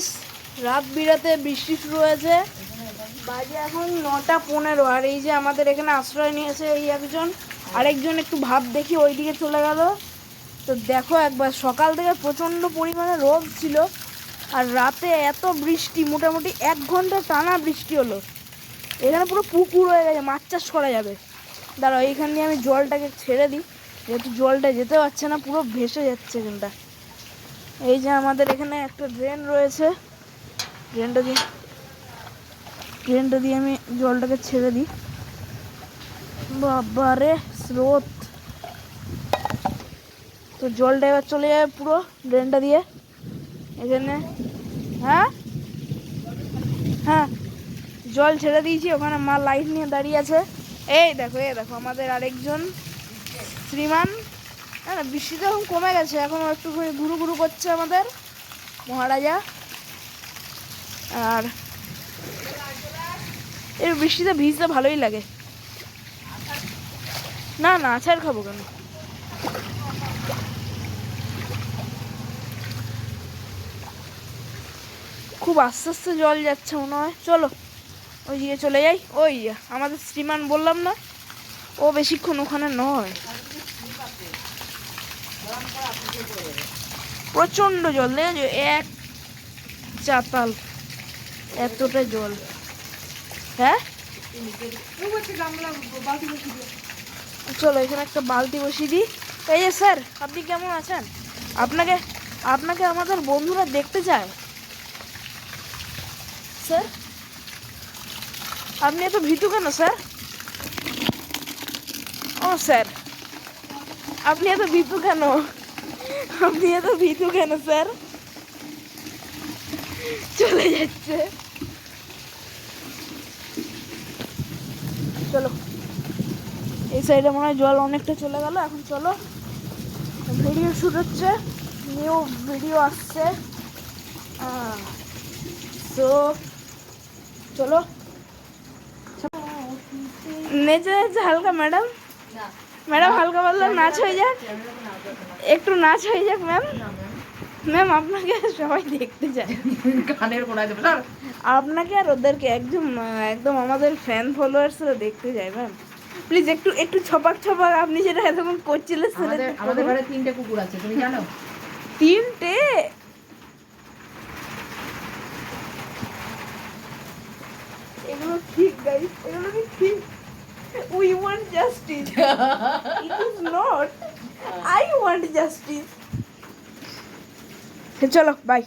Guys রাত বিরাতে বৃষ্টি শুরু হয়েছে। বাজে এখন নটা পনেরো, আর এই যে আমাদের এখানে আশ্রয় নিয়েছে এই একজন, আরেকজন একটু ভাব দেখি ওই দিকে চলে গেল। তো দেখো একবার, সকাল থেকে প্রচণ্ড পরিমাণে রোদ ছিল, আর রাতে এত বৃষ্টি, মোটামুটি এক ঘণ্টা টানা বৃষ্টি হলো। এখানে পুরো পুকুর হয়ে গেছে, মাছ চাষ করা যাবে। দাঁড়াও, এইখান দিয়ে আমি জলটাকে ছেড়ে দিই, যেহেতু জলটা যেতে পারছে না, পুরো ভেসে যাচ্ছে এখানটা। এই যে আমাদের এখানে একটা ড্রেন রয়েছে। ড্রেনটা দিয়ে ড্রেনটা দিয়ে আমি জলটাকে ছেড়ে দিই। বাবারে, স্রোত। তো জলটা এবার চলে যাবে পুরো ড্রেনটা দিয়ে। এখানে হ্যাঁ? হ্যাঁ জল ছেড়ে দিয়েছি, ওখানে মা লাইট নিয়ে দাঁড়িয়ে আছে। এই দেখো এই দেখো, আমাদের আরেকজন শ্রীমান। না না বৃষ্টিটা এখন কমে গেছে, এখন একটু ঘুরু ঘুরু করছে আমাদের মহারাজা। আর এই বৃষ্টিতে ভিজতে ভালোই লাগে। না না, আচার খাব কেন? খুব আস্তে আস্তে জল যাচ্ছে মনে হয়। চলো ওই দিকে চলে যাই। ওই, আমাদের শ্রীমান বললাম না, ও বেশিক্ষণ ওখানে নয়। প্রচণ্ড জল, দেখেছ? এক চাতাল, এতটা জল। হ্যাঁ? চলো, এখানে একটা বালতি বসিয়ে দিই। এই যে, স্যার, আপনি কেমন আছেন? আপনাকে আপনাকে আমাদের বন্ধুরা দেখতে চায়। স্যার? আপনি এত ভীতু কেন, স্যার? ও, স্যার। আপনি এত ভীতু কেন? আপনি এত ভীতু কেন স্যার? চলে যাচ্ছে। চলো। এই সাইডে মনে হয় জল অনেকটা চলে গেল এখন চলো। ভিডিও শুট হচ্ছে নিউ ভিডিও আসছে। তো চলো। নেচে নেচে হালকা ম্যাডাম ম্যাডাম হালকা বলল নাচ হয়ে যাক। একটু নাচ হয়ে যাক ম্যাম। ম্যাম আপনাকে সবাই দেখতে চায় কানের গোড়ায় দেবো না আপনাকে আর ওদেরকে একদম একদম আমাদের ফ্যান ফলোয়ার্সরা দেখতে যায় ম্যাম। প্লিজ একটু একটু ছপাক ছপাক। আপনি যেটা এতক্ষণ করছিলেন আমাদের। ঘরে তিনটে কুকুর আছে তুমি জানো? তিনটে? এগুলো ঠিক গাইস এগুলো কি ঠিক? we want justice it is not I want justice চলো বাই